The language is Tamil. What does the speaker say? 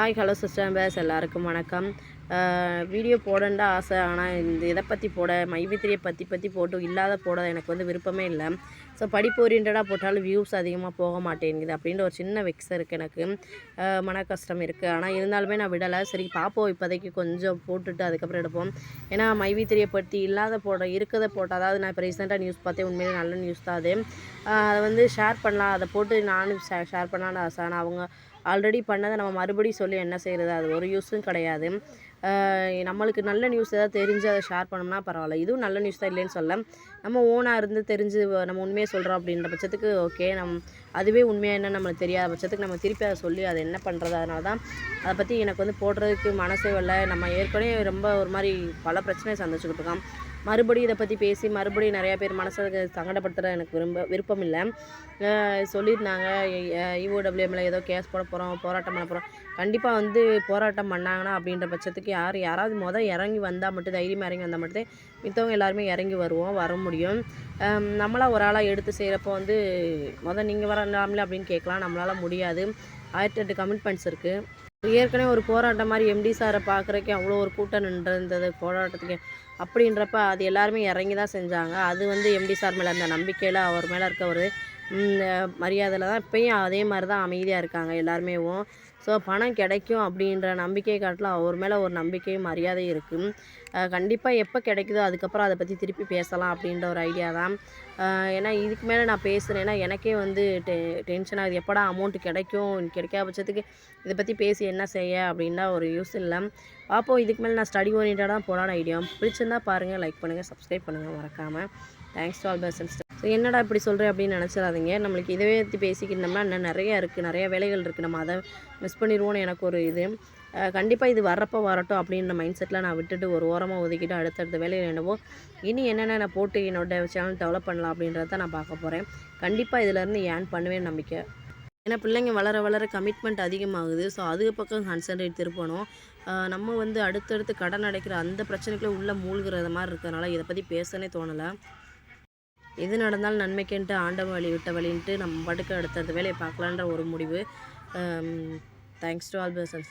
ஹாய் ஹலோ சிஸ்டர் பேஸ் எல்லாருக்கும் வணக்கம். வீடியோ போடண்டா ஆசை. ஆனால் இந்த இதை பற்றி போட மைவித்திரியை பற்றி பற்றி போட்டு இல்லாத போட எனக்கு வந்து விருப்பமே இல்லை. ஸோ படிப்பு ஓரியன்டாக போட்டாலும் வியூஸ் அதிகமாக போக மாட்டேங்குது அப்படின்ற ஒரு சின்ன வெக்ஸ் இருக்குது எனக்கு. மன கஷ்டம் இருக்குது ஆனால் இருந்தாலுமே நான் விடலை. சரி பார்ப்போம் இப்போதைக்கு கொஞ்சம் போட்டுட்டு அதுக்கப்புறம் எடுப்போம். ஏன்னா மைவித்திரியை பற்றி இல்லாத போட இருக்கிறத போட்டால் அதாவது நான் இப்போ ரீசெண்டாக நியூஸ் பார்த்தேன். உண்மையிலே நல்ல நியூஸ் தான் அது. அதை வந்து ஷேர் பண்ணலாம். அதை போட்டு நானும் ஷே ஷேர் பண்ணலான்னு ஆசை. ஆனால் அவங்க ஆல்ரெடி பண்ணதை நம்ம மறுபடியும் சொல்லி என்ன செய்கிறது அது ஒரு யூஸும் கிடையாது. நம்மளுக்கு நல்ல நியூஸ் ஏதாவது தெரிஞ்சு அதை ஷேர் பண்ணோம்னா பரவாயில்ல. இதுவும் நல்ல நியூஸ் தான் இல்லைன்னு சொல்ல நம்ம ஓனாக இருந்து தெரிஞ்சு நம்ம உண்மையை சொல்கிறோம் அப்படின்ற பட்சத்துக்கு ஓகே நம் அதுவே உண்மையாக என்ன நம்மளுக்கு தெரியாத பட்சத்துக்கு நம்ம திருப்பி அதை சொல்லி அதை என்ன பண்ணுறது அதனால தான் அதை பற்றி எனக்கு வந்து போடுறதுக்கு மனசே வரல. நம்ம ஏற்கனவே ரொம்ப ஒரு மாதிரி பல பிரச்சனையை சந்திச்சுக்கிட்டு இருக்கோம். மறுபடியும் இதை பற்றி பேசி மறுபடியும் நிறையா பேர் மனசை சங்கடப்படுத்துகிற எனக்கு விரும்ப விருப்பம் இல்லை சொல்லியிருந்தாங்க. இஓடபிள்யூஎம்ல ஏதோ கேஸ் போட போகிறோம் போராட்டம் பண்ண போகிறோம் கண்டிப்பாக வந்து போராட்டம் பண்ணாங்கன்னா அப்படின்ற பட்சத்துக்கு யார் யாராவது மொதல் இறங்கி வந்தால் மட்டும் தைரியமாக இறங்கி வந்தால் மட்டும் மித்தவங்க எல்லாருமே இறங்கி வருவோம் வர முடியும். நம்மளாக ஒரு ஆளாக எடுத்து செய்கிறப்போ வந்து மொதல் நீங்கள் வரலாம்ல அப்படின்னு கேட்கலாம். நம்மளால் முடியாது. ஆயிரத்தி எட்டு கமிட்மெண்ட்ஸ் இருக்குது ஏற்கனவே ஒரு போராட்டம் மாதிரி எம்டி சாரை பார்க்குறக்கே அவ்வளோ ஒரு கூட்டம் நின்றிருந்தது போராட்டத்துக்கு. அப்படின்றப்ப அது எல்லாருமே இறங்கி தான் செஞ்சாங்க. அது வந்து எம்டி சார் மேலே அந்த நம்பிக்கையில் அவர் மேலே இருக்க ஒரு மரியாதையில் தான் இப்பயும் அதே மாதிரி தான் அமைதியாக இருக்காங்க எல்லாருமேவும். ஸோ பணம் கிடைக்கும் அப்படின்ற நம்பிக்கை காட்டில் அவர் மேலே ஒரு நம்பிக்கையும் மரியாதை இருக்கும் கண்டிப்பாக எப்போ கிடைக்குதோ அதுக்கப்புறம் அதை பற்றி திருப்பி பேசலாம் அப்படின்ற ஒரு ஐடியா தான். ஏன்னா இதுக்கு மேலே நான் பேசுகிறேன்னா எனக்கே வந்து டெ டென்ஷன் ஆகுது. எப்படா அமௌண்ட்டு கிடைக்கும்? கிடைக்காத பட்சத்துக்கு இதை பற்றி பேசி என்ன செய்ய அப்படின்னா ஒரு யூஸ் இல்லை. பார்ப்போம் இதுக்கு மேலே நான் ஸ்டடி ஓரியன்டாக தான் போகலான்னு ஐடியா பிடிச்சிருந்தா பாருங்கள் லைக் பண்ணுங்கள் சப்ஸ்கிரைப் பண்ணுங்கள் மறக்காமல் thanks to all persons so என்னடா இப்படி சொல்கிறேன் அப்படின்னு நினச்சிடாதீங்க. நம்மளுக்கு இதவே பற்றி பேசிக்கிட்டோம்னா இன்னும் நிறையா இருக்குது நிறைய வேலைகள் இருக்குது நம்ம அதை மிஸ் பண்ணிடுவோன்னு எனக்கு ஒரு இது. கண்டிப்பாக இது வரப்போ வரட்டும் அப்படின்ற மைண்ட் செட்டில் நான் விட்டுட்டு ஒரு ஓரமாக ஒதுக்கிட்டு அடுத்தடுத்த வேலையில் என்னவோ இனி என்னென்ன நான் போட்டு என்னோட சேனல் டெவலப் பண்ணலாம் அப்படின்றத நான் பார்க்க போகிறேன் கண்டிப்பாக இதிலேருந்து ஏன் பண்ணுவேன் நம்பிக்கை. ஏன்னா பிள்ளைங்க வளர வளர கமிட்மெண்ட் அதிகமாகுது. ஸோ அதுக்கு பக்கம் கான்சன்ட்ரேட் திருப்பணும் நம்ம வந்து அடுத்தடுத்து கடன் அடைக்கிற அந்த பிரச்சனைக்குள்ளே உள்ளே மூழ்கிறது மாதிரி இருக்கிறதுனால இதை பற்றி பேசனே தோணலை. எது நடந்தாலும் நன்மைக்குன்ட்டு ஆண்டவன் வழி விட்ட வழின்ட்டு நம்ம பாட்டுக்கு அடுத்தடுத்த வேலையை பார்க்கலான்ற ஒரு முடிவு. Thanks to all persons